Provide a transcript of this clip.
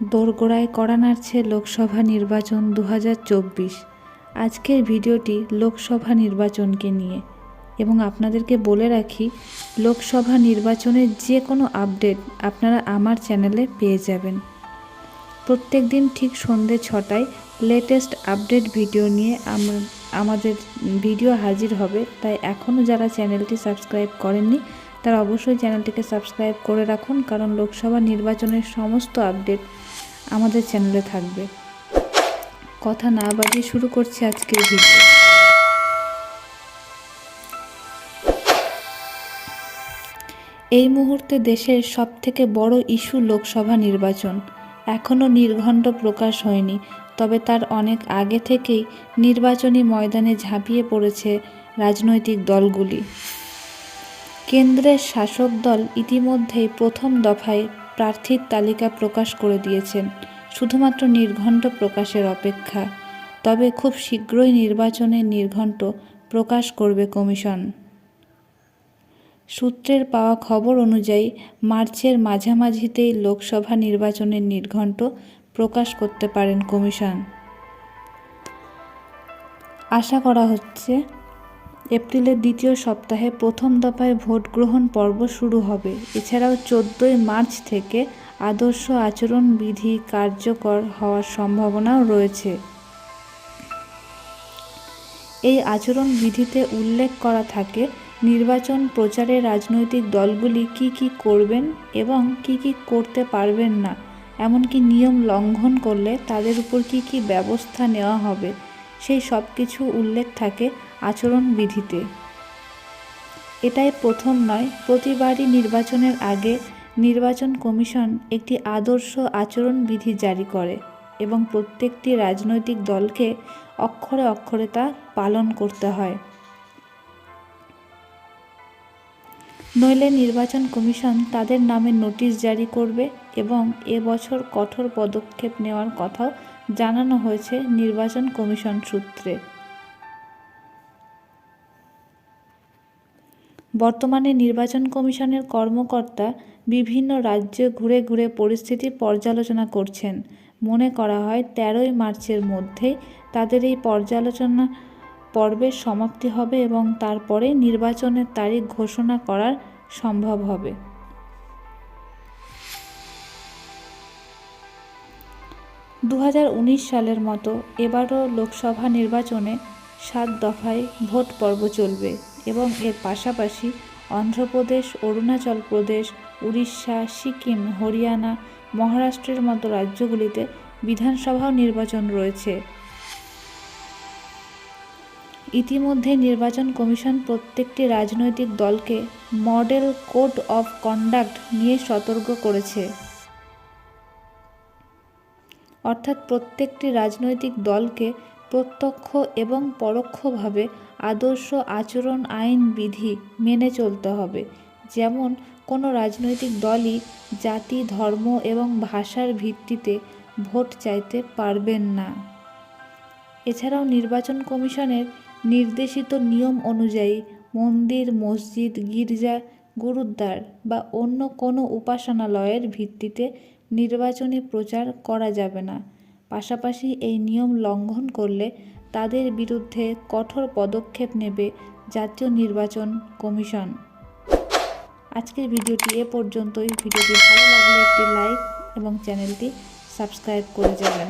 দোরগোড়ায় কড়া নাড়ছে লোকসভা নির্বাচন দু হাজার চব্বিশ। আজকের ভিডিওটি লোকসভা নির্বাচনকে নিয়ে। এবং আপনাদেরকে বলে রাখি, লোকসভা নির্বাচনের যে কোনো আপডেট আপনারা আমার চ্যানেলে পেয়ে যাবেন। প্রত্যেক দিন ঠিক সন্ধে ছটায় লেটেস্ট আপডেট ভিডিও নিয়ে আমাদের ভিডিও হাজির হবে। তাই এখনও যারা চ্যানেলটি সাবস্ক্রাইব করেননি, তারা অবশ্যই চ্যানেলটিকে সাবস্ক্রাইব করে রাখুন। কারণ লোকসভা নির্বাচনের সমস্ত আপডেট আমাদের চ্যানেলে থাকবে। কথা না বাড়িয়ে শুরু করছি আজকের ভিডিও এই মুহূর্তে দেশের সবথেকে বড় ইস্যু লোকসভা নির্বাচন। এখনও নির্ঘণ্ট প্রকাশ হয়নি, তবে তার অনেক আগে থেকেই নির্বাচনী ময়দানে ঝাঁপিয়ে পড়েছে রাজনৈতিক দলগুলি। কেন্দ্রের শাসক দল ইতিমধ্যেই প্রথম দফায় প্রার্থীর তালিকা প্রকাশ করে দিয়েছেন, শুধুমাত্র নির্ঘণ্ট প্রকাশের অপেক্ষা। তবে খুব শীঘ্রই নির্বাচনের নির্ঘণ্ট প্রকাশ করবে কমিশন। সূত্রের পাওয়া খবর অনুযায়ী, মার্চের মাঝামাঝিতেই লোকসভা নির্বাচনের নির্ঘণ্ট প্রকাশ করতে পারেন কমিশন। আশা করা হচ্ছে এপ্রিলের দ্বিতীয় সপ্তাহে প্রথম দফায় ভোট গ্রহণ পর্ব শুরু হবে। এছাড়াও চোদ্দোই মার্চ থেকে আদর্শ আচরণ বিধি কার্যকর হওয়ার সম্ভাবনাও রয়েছে। এই আচরণ বিধিতে উল্লেখ করা থাকে, নির্বাচন প্রচারে রাজনৈতিক দলগুলি কি কি করবেন এবং কি কি করতে পারবেন না, এমনকি নিয়ম লঙ্ঘন করলে তাদের উপর কি কি ব্যবস্থা নেওয়া হবে সেই সব কিছু উল্লেখ থাকে আচরণ বিধিতে। এটাই প্রথম নয়, প্রতিবারই নির্বাচনের আগে নির্বাচন কমিশন একটি আদর্শ আচরণ বিধি জারি করে এবং প্রত্যেকটি রাজনৈতিক দলকে অক্ষরে অক্ষরে তা পালন করতে হয়। নইলে নির্বাচন কমিশন তাদের নামে নোটিশ জারি করবে এবং এবছর কঠোর পদক্ষেপ নেওয়ার কথাও জানানো হয়েছে নির্বাচন কমিশন সূত্রে। বর্তমানে নির্বাচন কমিশনের কর্মকর্তা বিভিন্ন রাজ্যে ঘুরে ঘুরে পরিস্থিতি পর্যালোচনা করছেন। মনে করা হয়, তেরোই মার্চের মধ্যেই তাদের এই পর্যালোচনা পর্বের সমাপ্তি হবে এবং তারপরে নির্বাচনের তারিখ ঘোষণা করার সম্ভব হবে। দু হাজার উনিশ সালের মতো এবারও লোকসভা নির্বাচনে সাত দফায় ভোট পর্ব চলবে এবং এর পাশাপাশি অন্ধ্রপ্রদেশ, অরুণাচল প্রদেশ, উড়িষ্যা, সিকিম, হরিয়ানা, মহারাষ্ট্রের মতো রাজ্যগুলিতে বিধানসভাও নির্বাচন রয়েছে। ইতিমধ্যে নির্বাচন কমিশন প্রত্যেকটি রাজনৈতিক দলকে মডেল কোড অফ কন্ডাক্ট নিয়ে সতর্ক করেছে। অর্থাৎ প্রত্যেকটি রাজনৈতিক দলকে প্রত্যক্ষ এবং পরোক্ষভাবে আদর্শ আচরণ, আইন, বিধি মেনে চলতে হবে। যেমন, কোনো রাজনৈতিক দলই জাতি, ধর্ম এবং ভাষার ভিত্তিতে ভোট চাইতে পারবেন না। এছাড়াও নির্বাচন কমিশনের নির্দেশিত নিয়ম অনুযায়ী মন্দির, মসজিদ, গির্জা, গুরুদ্বার বা অন্য কোনো উপাসনালয়ের ভিত্তিতে নির্বাচনী প্রচার করা যাবে না। পাশাপাশি এই নিয়ম লঙ্ঘন করলে তাদের বিরুদ্ধে কঠোর পদক্ষেপ নেবে জাতীয় নির্বাচন কমিশন। আজকের ভিডিওটি এ পর্যন্তই। ভিডিওটি ভালো লাগলে একটি লাইক এবং চ্যানেলটি সাবস্ক্রাইব করে যাবেন।